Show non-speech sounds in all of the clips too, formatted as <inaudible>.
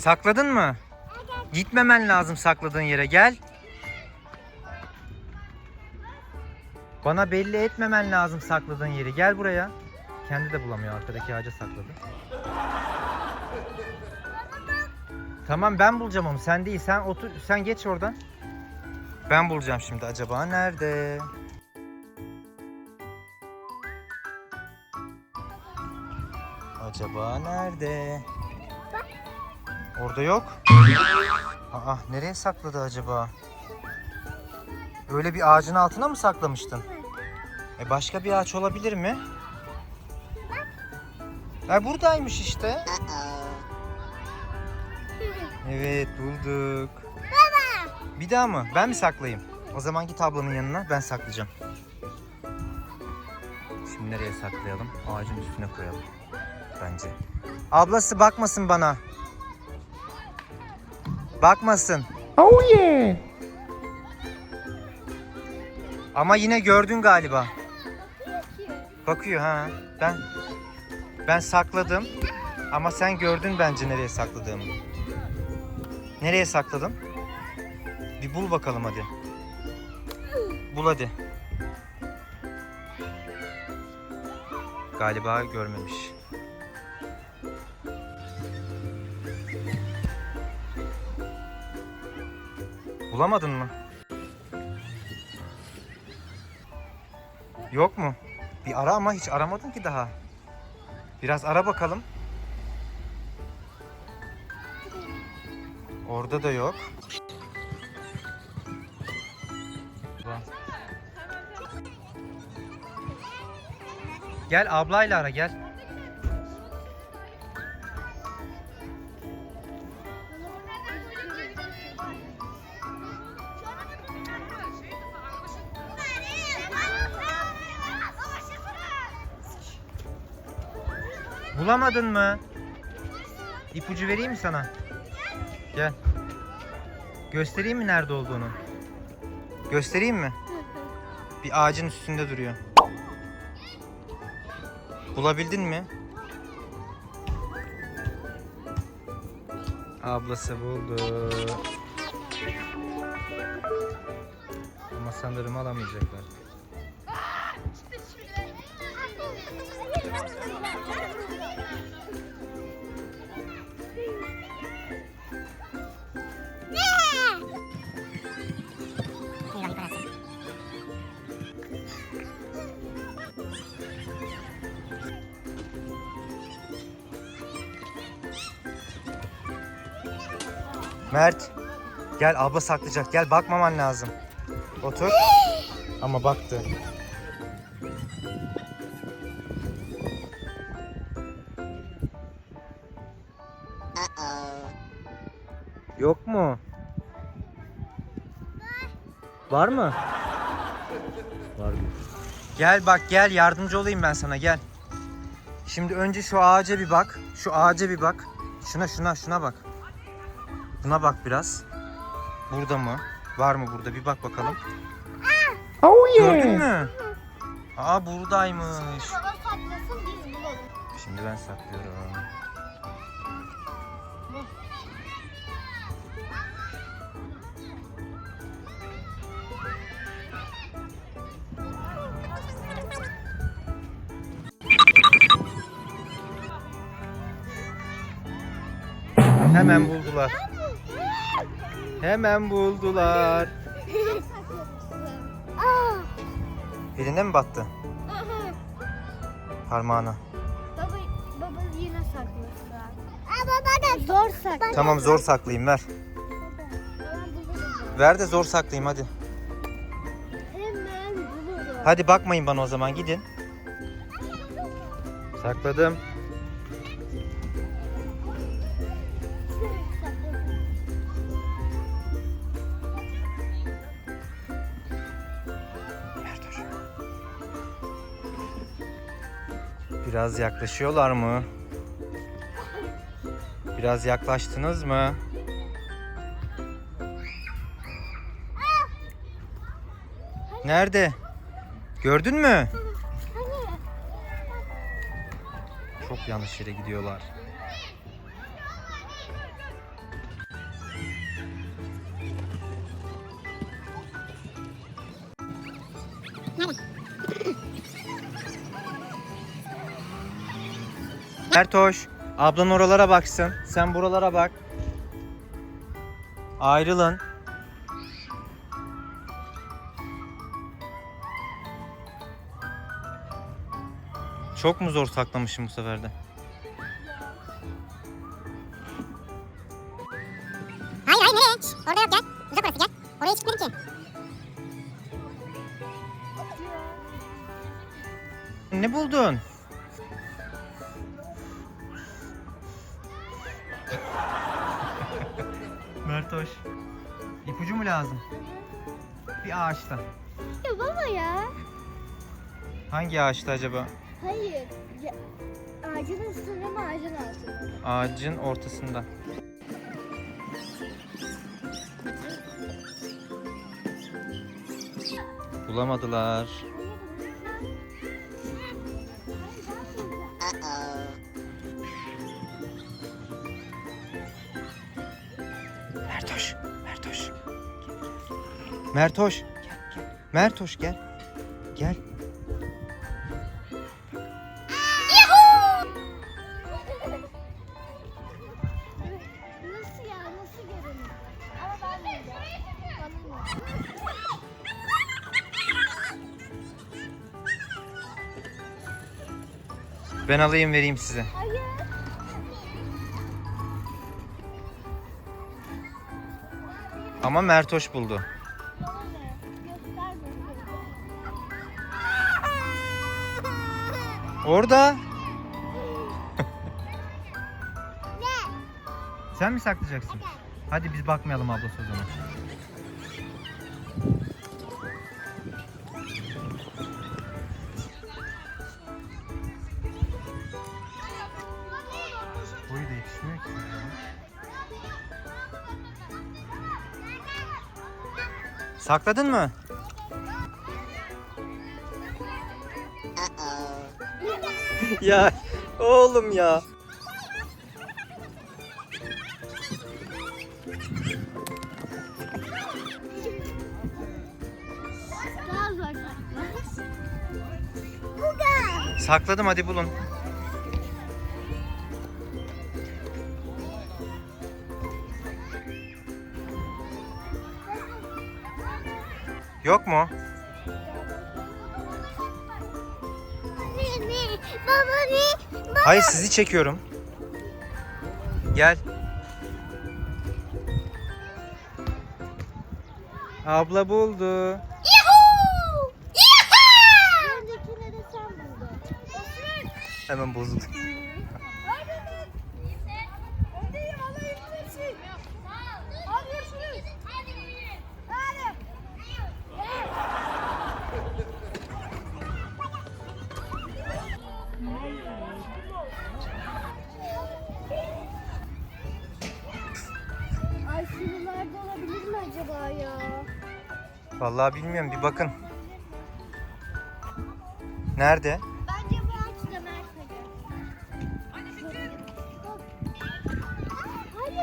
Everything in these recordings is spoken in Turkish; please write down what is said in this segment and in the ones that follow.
Sakladın mı? Gitmemen lazım sakladığın yere. Gel. Bana belli etmemen lazım sakladığın yeri. Gel buraya. Kendi de bulamıyor. Arkadaki ağaca sakladı. Tamam ben bulacağım onu. Sen değil. Sen otur. Sen geç oradan. Ben bulacağım şimdi. Acaba nerede? Acaba nerede? Orada yok. Aa, nereye sakladı acaba? Öyle bir ağacın altına mı saklamıştın? E başka bir ağaç olabilir mi? Ha buradaymış işte. Evet bulduk. Baba. Bir daha mı? Ben mi saklayayım? O zaman git ablanın yanına ben saklayacağım. Şimdi nereye saklayalım? Ağacın üstüne koyalım. Bence. Ablası bakmasın bana. Bakmasın. Oh yeah. Ama yine gördün galiba. Bakıyor ha. Ben ben sakladım. Ama sen gördün bence nereye sakladığımı. Nereye sakladım? Bir bul bakalım hadi. Bul hadi. Galiba görmemiş. Bulamadın mı? Yok mu? Bir ara ama hiç aramadın ki daha. Biraz ara bakalım. Orada da yok. Gel ablayla ara gel. Bulamadın mı? İpucu vereyim mi sana? Gel. Göstereyim mi nerede olduğunu? Göstereyim mi? Bir ağacın üstünde duruyor. Bulabildin mi? Ablası buldu. Ama sanırım alamayacaklar. Mert. Gel abla saklayacak. Gel bakmaman lazım. Otur. Ama baktı. Yok mu? Var mı? Var Gel bak gel yardımcı olayım ben sana gel. Şimdi önce şu ağaca bir bak. Şu ağaca bir bak. Şuna şuna şuna bak. Buna bak biraz. Burada mı? Var mı burada? Bir bak bakalım. Oh Gördün yeah. mü? Aa buradaymış. Baba saklasın biz bulalım. Şimdi ben saklıyorum. Hemen buldular. Hemen buldular. Eline mi battı? Parmağına. Baba, baba yine. Aa baba da zor sakla. Tamam zor saklayayım ver. Ver de zor saklayayım hadi. Hemen bulurum. Hadi bakmayın bana o zaman gidin. Sakladım. Biraz yaklaşıyorlar mı? Biraz yaklaştınız mı? Nerede? Gördün mü? Çok yanlış yere gidiyorlar. Nerede? Ertoş, ablan oralara baksın. Sen buralara bak. Ayrılın. Çok mu zor saklamışım bu sefer de? Hayır hayır nereye? Şş, orada yok gel. Uzak orası gel. Oraya çıkmadı ki. Ne buldun? Mertoş. İpucu mu lazım? Bir ağaçta. Ya baba ya. Hangi ağaçta acaba? Hayır. Ya, ağacın üstünde mi ağacın altında? Ağacın ortasında. Bulamadılar. Mertoş, Mertoş. Mertoş, gel, gel. Mertoş gel. Gel. Ben? Ben alayım vereyim size. Hayır. Ama Mertoş buldu. Orada. <laughs> Sen mi saklayacaksın? Hadi biz bakmayalım ablası o zaman. Sakladın mı? <laughs> ya oğlum ya. Sakladım hadi bulun. Yok mu? Ne ne? Baba ne? Baba. Hayır sizi çekiyorum. Gel. Abla buldu. De sen buldun. Hemen bozuldu. <laughs> Vallahi bilmiyorum bir bakın. Nerede? Bence bu ağaçta.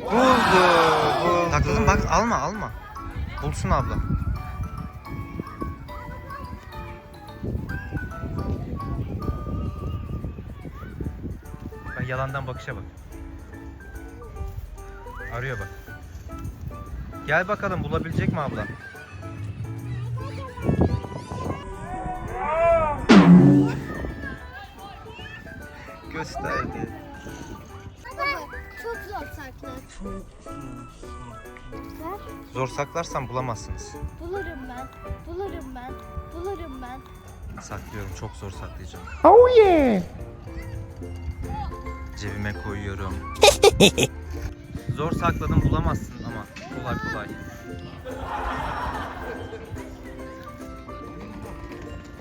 Buldu. buldu. Sakladım bak alma alma. Bulsun abla. Bak yalandan bakışa bak. Arıyor bak. Gel bakalım bulabilecek mi abla? Gösterdi. Baba çok zor saklı. Ver. Zor saklarsan bulamazsınız. Bulurum ben. Bulurum ben. Bulurum ben. Saklıyorum. Çok zor saklayacağım. Oh yeah! Cebime koyuyorum. <laughs> zor sakladım bulamazsın ama kolay kolay.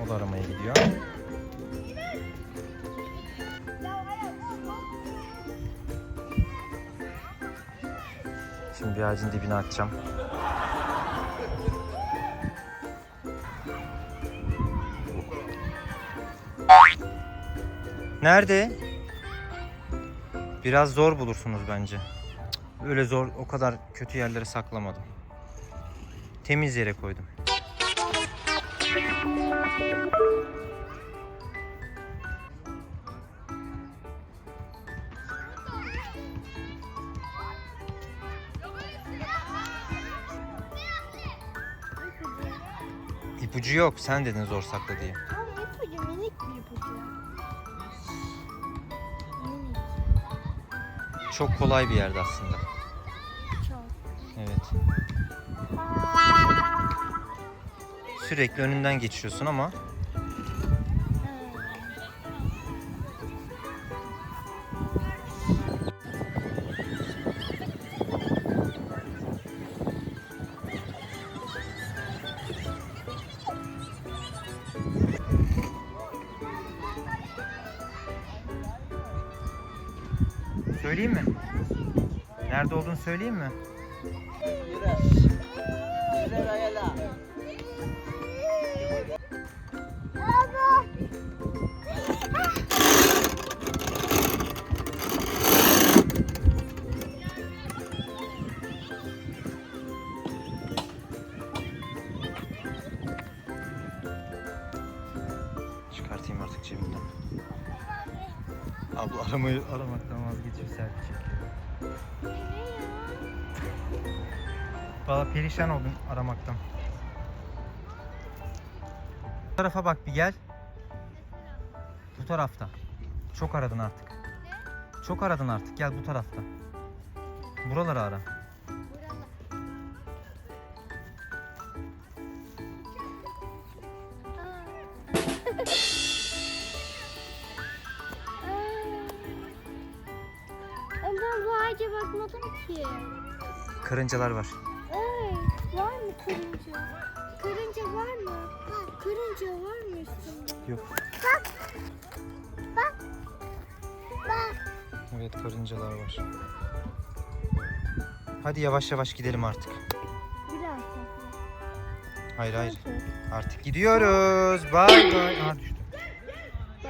O da aramaya gidiyor. Şimdi bir ağacın dibine atacağım. Nerede? Biraz zor bulursunuz bence. Öyle zor, o kadar kötü yerlere saklamadım. Temiz yere koydum. İpucu yok. Sen dedin zor sakla diye. Ama ipucu minik bir ipucu. Minik. Çok kolay bir yerde aslında. Çok. Evet. Sürekli önünden geçiyorsun ama Söyleyeyim mi? Nerede olduğunu söyleyeyim mi? Çıkartayım artık cebimden. Abla aramayı vazgeçiyor selfie çekiyor. Valla perişan oldum aramaktan. Bu tarafa bak bir gel. Bu tarafta. Çok aradın artık. Çok aradın artık. Gel bu tarafta. Buraları ara. Karıncalar var. Ay, var mı karınca? Karınca var mı? Karınca var mı üstünde? Yok. Bak. Bak. Bak. Evet karıncalar var. Hadi yavaş yavaş gidelim artık. Biraz Hayır hayır. daha. Artık gidiyoruz. Aa düştü.